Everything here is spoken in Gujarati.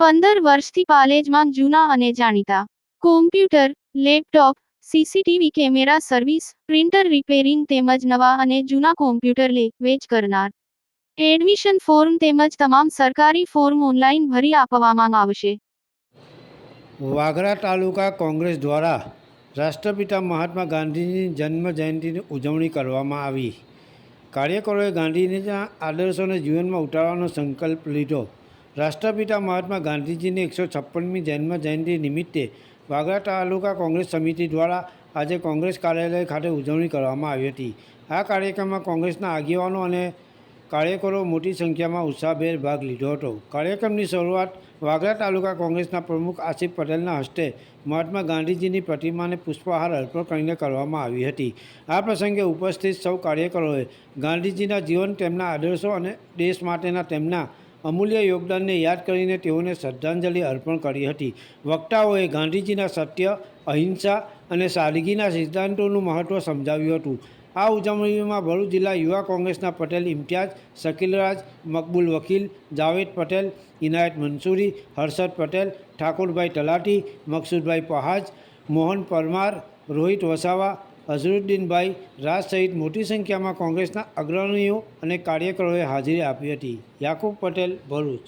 પંદર વર્ષથી પાલેજમાં જૂના અને જાણીતા. Computer laptop CCTV camera service printer repairing તેમજ નવા અને જૂના કોમ્પ્યુટર લે, વેચ કરનાર. એડમિશન ફોર્મ તેમજ તમામ સરકારી ફોર્મ ઓનલાઈન ભરી આપવામાં આવશે. વાગરા તાલુકા કોંગ્રેસ દ્વારા રાષ્ટ્રપિતા મહાત્મા ગાંધીજીની જન્મ જયંતિની ઉજવણી કરવામાં આવી. કાર્યકરોએ ગાંધીજીના આદર્શોને જીવનમાં ઉતારવાનો સંકલ્પ લીધો. રાષ્ટ્રપિતા મહાત્મા ગાંધીજીની એકસો છપ્પનમી જન્મ જયંતિ નિમિત્તે વાગરા તાલુકા કોંગ્રેસ સમિતિ દ્વારા આજે કોંગ્રેસ કાર્યાલય ખાતે ઉજવણી કરવામાં આવી હતી. આ કાર્યક્રમમાં કોંગ્રેસના આગેવાનો અને કાર્યકરો મોટી સંખ્યામાં ઉત્સાહભેર ભાગ લીધો હતો. કાર્યક્રમની શરૂઆત વાગરા તાલુકા કોંગ્રેસના પ્રમુખ આસિફ પટેલના હસ્તે મહાત્મા ગાંધીજીની પ્રતિમાને પુષ્પહાર અર્પણ કરીને કરવામાં આવી હતી. આ પ્રસંગે ઉપસ્થિત સૌ કાર્યકરોએ ગાંધીજીના જીવન, તેમના આદર્શો અને દેશ માટેના તેમના અમૂલ્ય યોગદાનને યાદ કરીને તેઓને શ્રદ્ધાંજલિ અર્પણ કરી હતી. વક્તાઓએ ગાંધીજીના સત્ય, અહિંસા અને સાદગીના સિદ્ધાંતોનું મહત્ત્વ સમજાવ્યું હતું. આ ઉજવણીમાં ભરૂચ જિલ્લા યુવા કોંગ્રેસના પટેલ ઇમ્તિયાઝ, શકીલરાજ, મકબૂલ વકીલ, જાવેદ પટેલ, ઇનાયત મંસૂરી, હર્ષદ પટેલ, ઠાકોરભાઈ તલાટી, મકસુદભાઈ પહાજ, મોહન પરમાર, રોહિત વસાવા અઝરુદ્દીનભાઈ રાજ સહિત મોટી સંખ્યામાં કોંગ્રેસના અગ્રણીઓ અને કાર્યકરોએ હાજરી આપી હતી. યાકુબ પટેલ ભરૂચ.